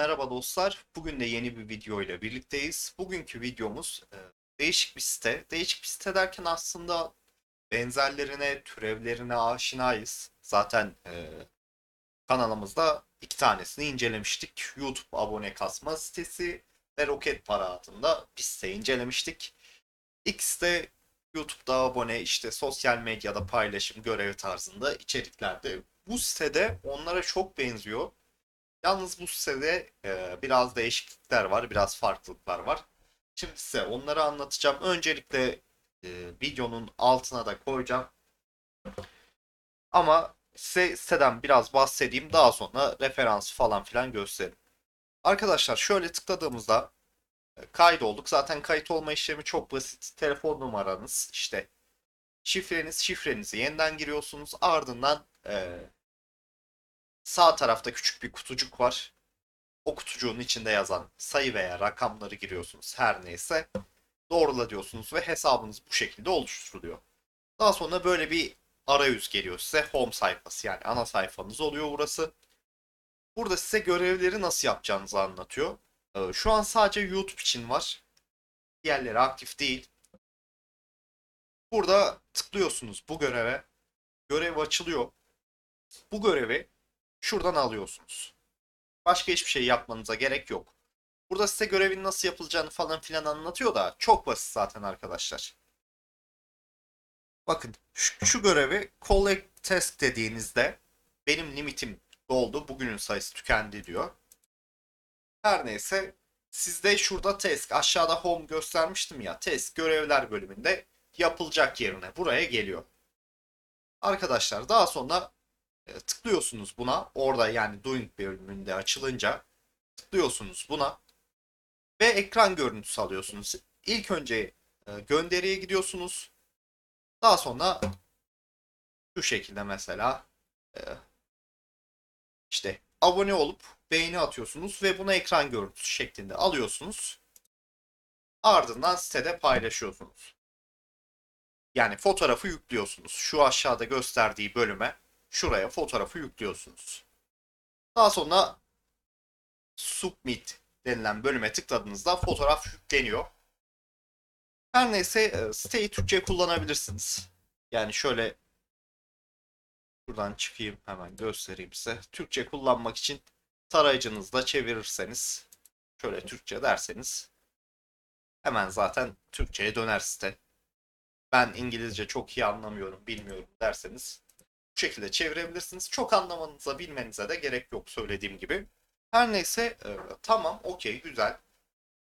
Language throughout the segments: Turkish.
Merhaba dostlar. Bugün de yeni bir video ile birlikteyiz. Bugünkü videomuz e, değişik bir site. Değişik bir site derken aslında benzerlerine, türevlerine aşinayız. Zaten e, kanalımızda iki tanesini incelemiştik. YouTube abone kasma sitesi ve Roket Para adında bir site incelemiştik. İkisi de YouTube'da abone, işte sosyal medyada paylaşım görevi tarzında içeriklerde. Bu sitede onlara çok benziyor. Yalnız bu sitede e, biraz değişiklikler var, biraz farklılıklar var. Şimdi size onları anlatacağım. Öncelikle e, videonun altına da koyacağım. Ama size siteden biraz bahsedeyim. Daha sonra referans falan filan gösteririm. Arkadaşlar şöyle tıkladığımızda e, kaydolduk. Zaten kayıt olma işlemi çok basit. Telefon numaranız, işte şifreniz, şifrenizi yeniden giriyorsunuz. Ardından e, Sağ tarafta küçük bir kutucuk var. O kutucuğun içinde yazan sayı veya rakamları giriyorsunuz her neyse. Doğrula diyorsunuz ve hesabınız bu şekilde oluşturuluyor. Daha sonra böyle bir arayüz geliyor size. Home sayfası yani ana sayfanız oluyor burası. Burada size görevleri nasıl yapacağınızı anlatıyor. Ee, Şu an sadece YouTube için var. Diğerleri aktif değil. Burada tıklıyorsunuz bu göreve. Görev açılıyor. Bu görevi şuradan alıyorsunuz. Başka hiçbir şey yapmanıza gerek yok. Burada size görevin nasıl yapılacağını falan filan anlatıyor da çok basit zaten arkadaşlar. Bakın şu, şu görevi collect task dediğinizde benim limitim doldu. Bugünün sayısı tükendi diyor. Her neyse sizde şurada task aşağıda home göstermiştim ya task görevler bölümünde yapılacak yerine buraya geliyor. Arkadaşlar daha sonra tıklıyorsunuz buna. Orada yani doing bölümünde açılınca tıklıyorsunuz buna ve ekran görüntüsü alıyorsunuz. İlk önce e, gönderiye gidiyorsunuz. Daha sonra şu şekilde mesela e, işte abone olup beğeni atıyorsunuz ve buna ekran görüntüsü şeklinde alıyorsunuz. Ardından sitede paylaşıyorsunuz. Yani fotoğrafı yüklüyorsunuz. Şu aşağıda gösterdiği bölüme şuraya fotoğrafı yüklüyorsunuz. Daha sonra submit denilen bölüme tıkladığınızda fotoğraf yükleniyor. Her neyse e, siteyi Türkçe kullanabilirsiniz. Yani şöyle şuradan çıkayım hemen göstereyim size. Türkçe kullanmak için tarayıcınızda çevirirseniz şöyle Türkçe derseniz hemen zaten Türkçe'ye döner site. Ben İngilizce çok iyi anlamıyorum, bilmiyorum derseniz şekilde çevirebilirsiniz. Çok anlamanıza, bilmenize de gerek yok söylediğim gibi. Her neyse e, tamam, okey, güzel.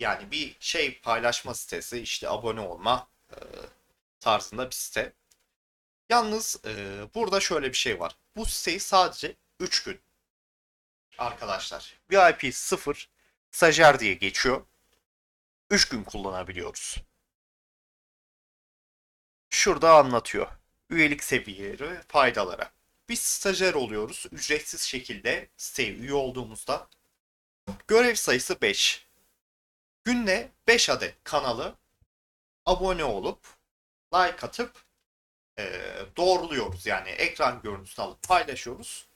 Yani bir şey paylaşma sitesi, işte abone olma e, tarzında bir site. Yalnız e, burada şöyle bir şey var. Bu siteyi sadece 3 gün arkadaşlar. VIP 0 stajyer diye geçiyor. 3 gün kullanabiliyoruz. Şurada anlatıyor üyelik seviyeleri, faydaları. Biz stajyer oluyoruz ücretsiz şekilde siteye üye olduğumuzda. Görev sayısı 5. Günde 5 adet kanalı abone olup like atıp e, doğruluyoruz. Yani ekran görüntüsünü alıp paylaşıyoruz.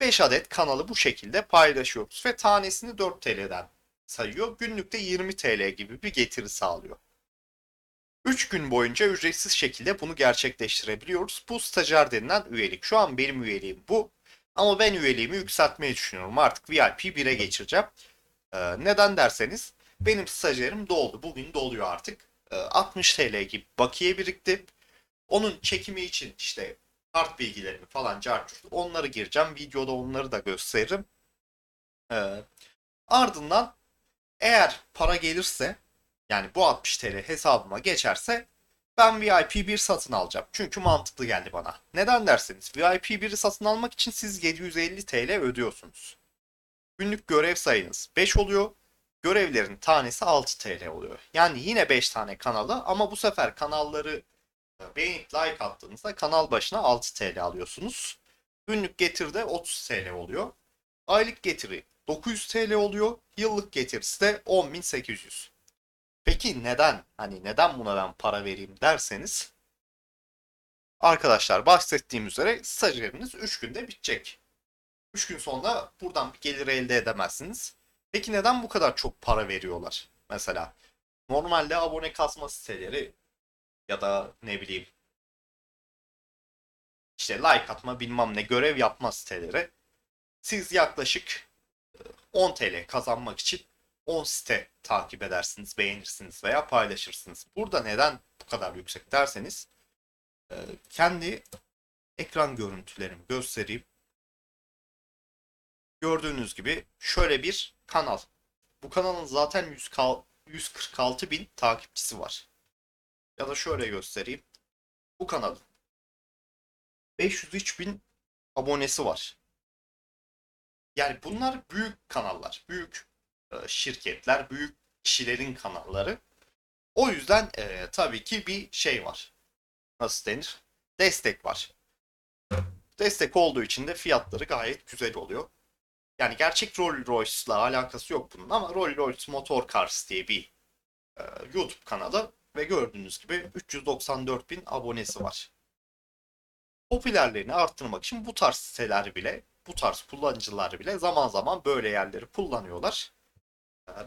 5 adet kanalı bu şekilde paylaşıyoruz ve tanesini 4 TL'den sayıyor. Günlükte 20 TL gibi bir getiri sağlıyor. 3 gün boyunca ücretsiz şekilde bunu gerçekleştirebiliyoruz. Bu stajyer denilen üyelik. Şu an benim üyeliğim bu. Ama ben üyeliğimi yükseltmeyi düşünüyorum. Artık VIP 1'e geçireceğim. Ee, neden derseniz benim stajyerim doldu. Bugün doluyor artık. Ee, 60 TL gibi bakiye birikti. Onun çekimi için işte kart bilgilerimi falan carcut onları gireceğim. Videoda onları da gösteririm. Ee, ardından eğer para gelirse yani bu 60 TL hesabıma geçerse ben VIP 1 satın alacağım. Çünkü mantıklı geldi bana. Neden derseniz VIP 1'i satın almak için siz 750 TL ödüyorsunuz. Günlük görev sayınız 5 oluyor. Görevlerin tanesi 6 TL oluyor. Yani yine 5 tane kanalı ama bu sefer kanalları e, beğenip like attığınızda kanal başına 6 TL alıyorsunuz. Günlük getiri de 30 TL oluyor. Aylık getiri 900 TL oluyor. Yıllık getirisi de 10.800. Peki neden? Hani neden buna ben para vereyim derseniz arkadaşlar bahsettiğim üzere stajyeriniz 3 günde bitecek. 3 gün sonra buradan bir gelir elde edemezsiniz. Peki neden bu kadar çok para veriyorlar? Mesela normalde abone kasma siteleri ya da ne bileyim işte like atma bilmem ne görev yapma siteleri siz yaklaşık e, 10 TL kazanmak için 10 site takip edersiniz, beğenirsiniz veya paylaşırsınız. Burada neden bu kadar yüksek derseniz e, kendi ekran görüntülerimi göstereyim. Gördüğünüz gibi şöyle bir kanal. Bu kanalın zaten 100 kal- 146 bin takipçisi var. Ya da şöyle göstereyim. Bu kanalın 503 bin abonesi var. Yani bunlar büyük kanallar, büyük şirketler, büyük kişilerin kanalları. O yüzden e, tabii ki bir şey var. Nasıl denir? Destek var. Destek olduğu için de fiyatları gayet güzel oluyor. Yani gerçek Rolls Royce'la alakası yok bunun ama Rolls Royce Motor Cars diye bir e, YouTube kanalı ve gördüğünüz gibi 394 bin abonesi var. Popülerliğini arttırmak için bu tarz siteler bile, bu tarz kullanıcılar bile zaman zaman böyle yerleri kullanıyorlar.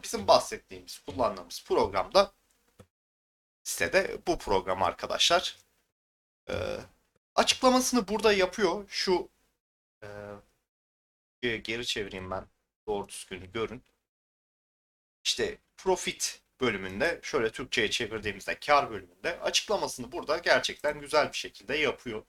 Bizim bahsettiğimiz, kullandığımız programda sitede bu program arkadaşlar. E, açıklamasını burada yapıyor. Şu e, Ge- geri çevireyim ben doğru düzgün görün. İşte profit bölümünde şöyle Türkçe'ye çevirdiğimizde kar bölümünde açıklamasını burada gerçekten güzel bir şekilde yapıyor.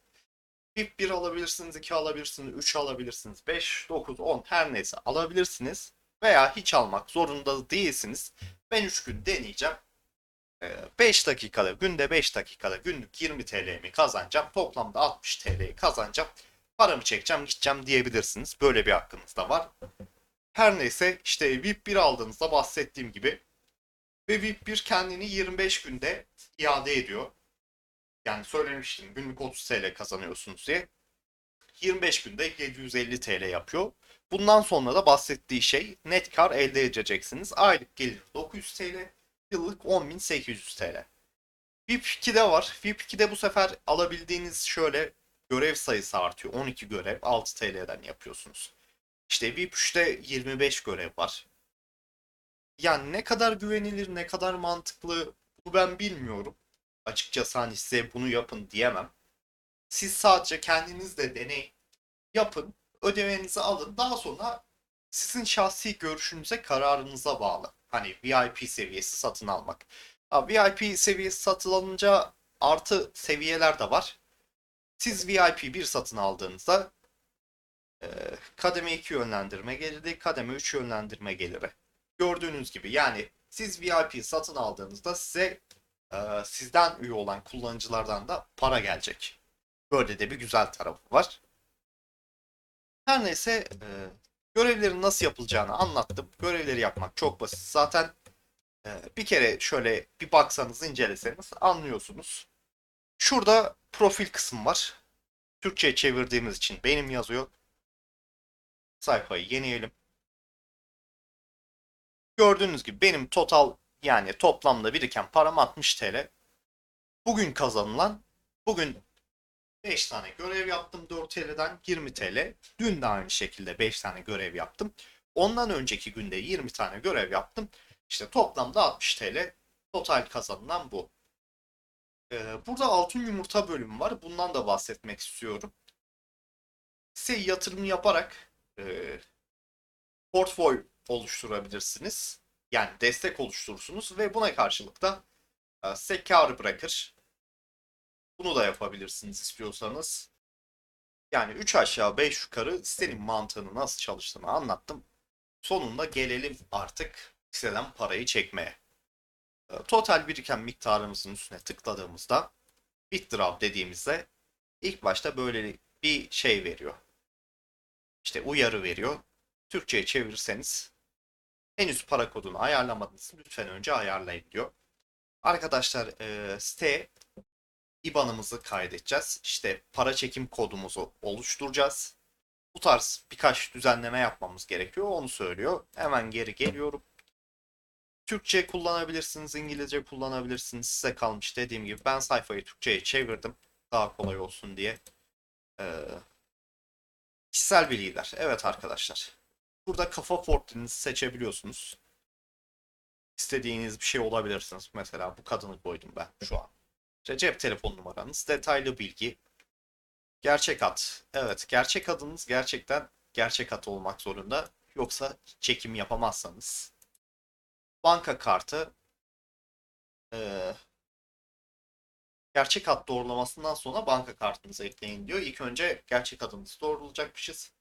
VIP 1 alabilirsiniz, 2 alabilirsiniz, 3 alabilirsiniz, 5, 9, 10 her neyse alabilirsiniz. Veya hiç almak zorunda değilsiniz. Ben 3 gün deneyeceğim. 5 dakikada, günde 5 dakikada günlük 20 TL'mi kazanacağım. Toplamda 60 TL'yi kazanacağım. Paramı çekeceğim, gideceğim diyebilirsiniz. Böyle bir hakkınız da var. Her neyse işte VIP 1 aldığınızda bahsettiğim gibi ve VIP 1 kendini 25 günde iade ediyor. Yani söylemiştim günlük 30 TL kazanıyorsunuz diye. 25 günde 750 TL yapıyor. Bundan sonra da bahsettiği şey net kar elde edeceksiniz. Aylık gelir 900 TL, yıllık 10.800 TL. VIP 2'de var. VIP 2'de bu sefer alabildiğiniz şöyle görev sayısı artıyor. 12 görev 6 TL'den yapıyorsunuz. İşte VIP 3'te 25 görev var. Yani ne kadar güvenilir, ne kadar mantıklı bu ben bilmiyorum. Açıkçası hani size bunu yapın diyemem. Siz sadece kendiniz de deney yapın, ödemenizi alın. Daha sonra sizin şahsi görüşünüze, kararınıza bağlı. Hani VIP seviyesi satın almak. Ha, VIP seviyesi satın alınca artı seviyeler de var. Siz VIP 1 satın aldığınızda e, kademe 2 yönlendirme geliri, kademe 3 yönlendirme geliri. Gördüğünüz gibi yani siz VIP satın aldığınızda size e, sizden üye olan kullanıcılardan da para gelecek. Böyle de bir güzel tarafı var. Her neyse e, görevlerin nasıl yapılacağını anlattım. Görevleri yapmak çok basit. Zaten e, bir kere şöyle bir baksanız inceleseniz anlıyorsunuz. Şurada profil kısım var. Türkçe'ye çevirdiğimiz için benim yazıyor. Sayfayı yenileyelim. Gördüğünüz gibi benim total yani toplamda biriken param 60 TL. Bugün kazanılan bugün 5 tane görev yaptım 4 TL'den 20 TL. Dün de aynı şekilde 5 tane görev yaptım. Ondan önceki günde 20 tane görev yaptım. İşte toplamda 60 TL. Total kazanılan bu. Ee, burada altın yumurta bölümü var. Bundan da bahsetmek istiyorum. Size yatırım yaparak e, portföy oluşturabilirsiniz. Yani destek oluşturursunuz ve buna karşılık da e, size kar bırakır. Bunu da yapabilirsiniz istiyorsanız. Yani 3 aşağı 5 yukarı sitenin mantığını nasıl çalıştığını anlattım. Sonunda gelelim artık siteden parayı çekmeye. E, Total biriken miktarımızın üstüne tıkladığımızda withdraw dediğimizde ilk başta böyle bir şey veriyor. İşte uyarı veriyor. Türkçe'ye çevirirseniz henüz para kodunu ayarlamadınız. Lütfen önce ayarlayın diyor. Arkadaşlar e, siteye IBAN'ımızı kaydedeceğiz. İşte para çekim kodumuzu oluşturacağız. Bu tarz birkaç düzenleme yapmamız gerekiyor. Onu söylüyor. Hemen geri geliyorum. Türkçe kullanabilirsiniz, İngilizce kullanabilirsiniz. Size kalmış dediğim gibi. Ben sayfayı Türkçe'ye çevirdim. Daha kolay olsun diye. Ee, kişisel bilgiler. Evet arkadaşlar. Burada kafa portreninizi seçebiliyorsunuz. İstediğiniz bir şey olabilirsiniz. Mesela bu kadını koydum ben şu an. İşte cep telefon numaranız, detaylı bilgi, gerçek ad. Evet, gerçek adınız gerçekten gerçek ad olmak zorunda. Yoksa çekim yapamazsanız. Banka kartı. Ee, gerçek ad doğrulamasından sonra banka kartınızı ekleyin diyor. İlk önce gerçek adınızı doğrulayacakmışız.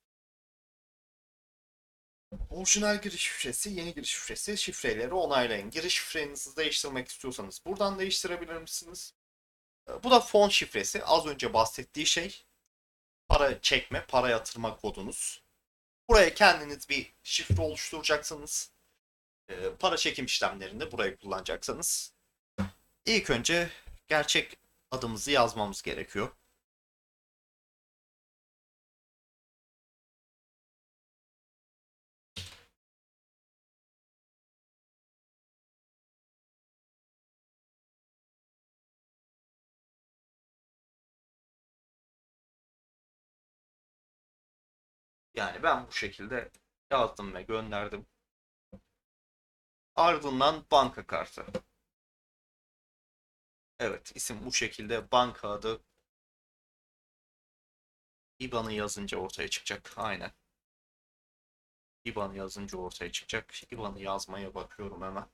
Orijinal giriş şifresi, yeni giriş şifresi, şifreleri onaylayın. Giriş şifrenizi değiştirmek istiyorsanız buradan değiştirebilir misiniz? Bu da fon şifresi. Az önce bahsettiği şey. Para çekme, para yatırma kodunuz. Buraya kendiniz bir şifre oluşturacaksınız. Ee, Para çekim işlemlerinde burayı kullanacaksanız. İlk önce gerçek adımızı yazmamız gerekiyor. Yani ben bu şekilde yazdım ve gönderdim. Ardından banka kartı. Evet, isim bu şekilde banka adı IBAN'ı yazınca ortaya çıkacak. Aynen. IBAN'ı yazınca ortaya çıkacak. IBAN'ı yazmaya bakıyorum hemen.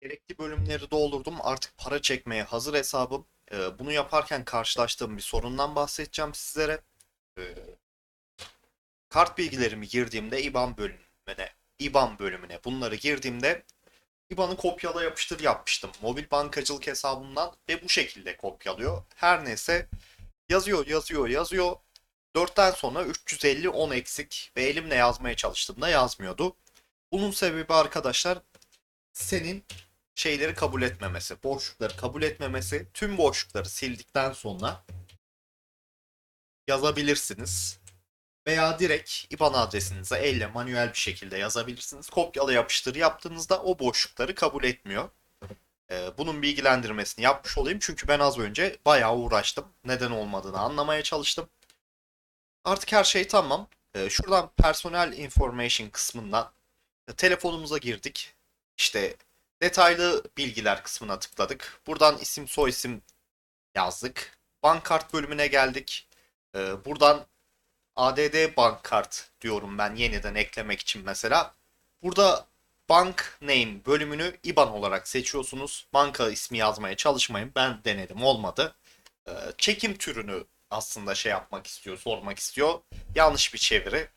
Gerekli bölümleri doldurdum. Artık para çekmeye hazır hesabım. Ee, bunu yaparken karşılaştığım bir sorundan bahsedeceğim sizlere. Ee, kart bilgilerimi girdiğimde IBAN bölümüne, IBAN bölümüne bunları girdiğimde IBAN'ı kopyala yapıştır yapmıştım. Mobil bankacılık hesabımdan ve bu şekilde kopyalıyor. Her neyse yazıyor, yazıyor, yazıyor. 4'ten sonra 350 10 eksik ve elimle yazmaya çalıştığımda yazmıyordu. Bunun sebebi arkadaşlar senin şeyleri kabul etmemesi, boşlukları kabul etmemesi. Tüm boşlukları sildikten sonra yazabilirsiniz. Veya direkt IBAN adresinize elle manuel bir şekilde yazabilirsiniz. Kopyala yapıştır yaptığınızda o boşlukları kabul etmiyor. Ee, bunun bilgilendirmesini yapmış olayım. Çünkü ben az önce bayağı uğraştım. Neden olmadığını anlamaya çalıştım. Artık her şey tamam. Ee, şuradan personal information kısmından e, telefonumuza girdik. İşte detaylı bilgiler kısmına tıkladık. Buradan isim soyisim yazdık. Bank kart bölümüne geldik. Ee, buradan ADD bank kart diyorum ben yeniden eklemek için mesela. Burada bank name bölümünü IBAN olarak seçiyorsunuz. Banka ismi yazmaya çalışmayın. Ben denedim olmadı. Ee, çekim türünü aslında şey yapmak istiyor, sormak istiyor. Yanlış bir çeviri.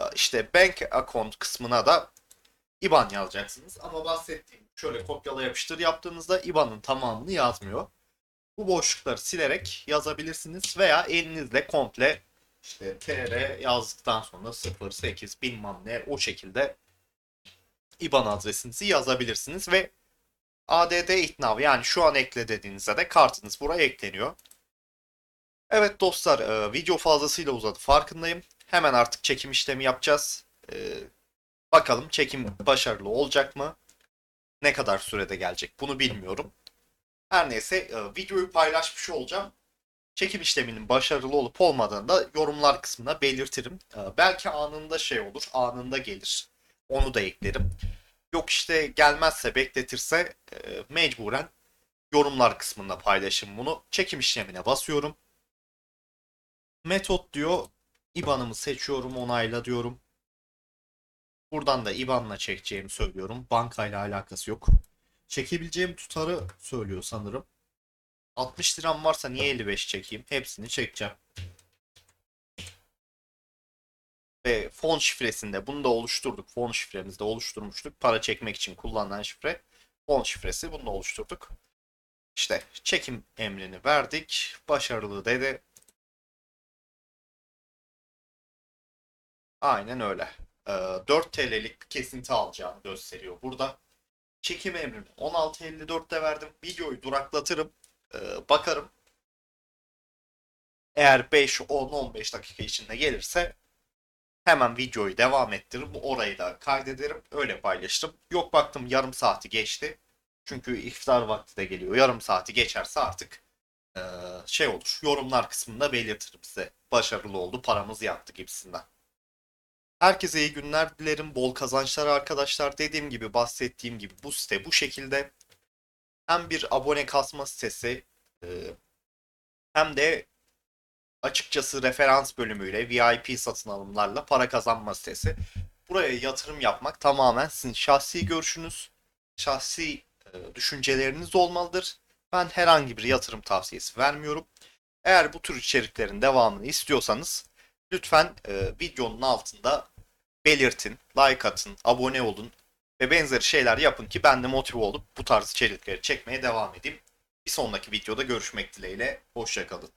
Ee, işte bank account kısmına da IBAN yazacaksınız. Ama bahsettiğim şöyle kopyala yapıştır yaptığınızda IBAN'ın tamamını yazmıyor. Bu boşlukları silerek yazabilirsiniz veya elinizle komple işte TR yazdıktan sonra 08 bilmem ne o şekilde IBAN adresinizi yazabilirsiniz ve ADD itnav yani şu an ekle dediğinizde de kartınız buraya ekleniyor. Evet dostlar e, video fazlasıyla uzadı farkındayım. Hemen artık çekim işlemi yapacağız. E, bakalım çekim başarılı olacak mı? Ne kadar sürede gelecek bunu bilmiyorum. Her neyse e, videoyu paylaşmış olacağım. Çekim işleminin başarılı olup olmadığını da yorumlar kısmına belirtirim. E, belki anında şey olur, anında gelir. Onu da eklerim. Yok işte gelmezse, bekletirse e, mecburen yorumlar kısmında paylaşın bunu. Çekim işlemine basıyorum. Metot diyor. IBAN'ımı seçiyorum, onayla diyorum. Buradan da IBAN'la çekeceğimi söylüyorum. Bankayla alakası yok. Çekebileceğim tutarı söylüyor sanırım. 60 liram varsa niye 55 çekeyim? Hepsini çekeceğim. Ve fon şifresinde bunu da oluşturduk. Fon şifremizi de oluşturmuştuk. Para çekmek için kullanılan şifre. Fon şifresi bunu da oluşturduk. İşte çekim emrini verdik. Başarılı dedi. Aynen öyle. Ee, 4 TL'lik kesinti alacağını gösteriyor burada. Çekim emrini 16.54'te verdim. Videoyu duraklatırım. Ee, bakarım. Eğer 5, 10, 15 dakika içinde gelirse hemen videoyu devam ettiririm. Orayı da kaydederim. Öyle paylaşırım. Yok baktım yarım saati geçti. Çünkü iftar vakti de geliyor. Yarım saati geçerse artık e, şey olur. Yorumlar kısmında belirtirim size. Başarılı oldu, paramız yattı gibisinden. Herkese iyi günler dilerim. Bol kazançlar arkadaşlar. Dediğim gibi bahsettiğim gibi bu site bu şekilde hem bir abone kasma sitesi e, hem de açıkçası referans bölümüyle VIP satın alımlarla para kazanma sitesi. Buraya yatırım yapmak tamamen sizin şahsi görüşünüz, şahsi e, düşünceleriniz olmalıdır. Ben herhangi bir yatırım tavsiyesi vermiyorum. Eğer bu tür içeriklerin devamını istiyorsanız lütfen e, videonun altında belirtin, like atın, abone olun ve benzeri şeyler yapın ki ben de motive olup bu tarz içerikleri çekmeye devam edeyim. Bir sonraki videoda görüşmek dileğiyle. Hoşçakalın.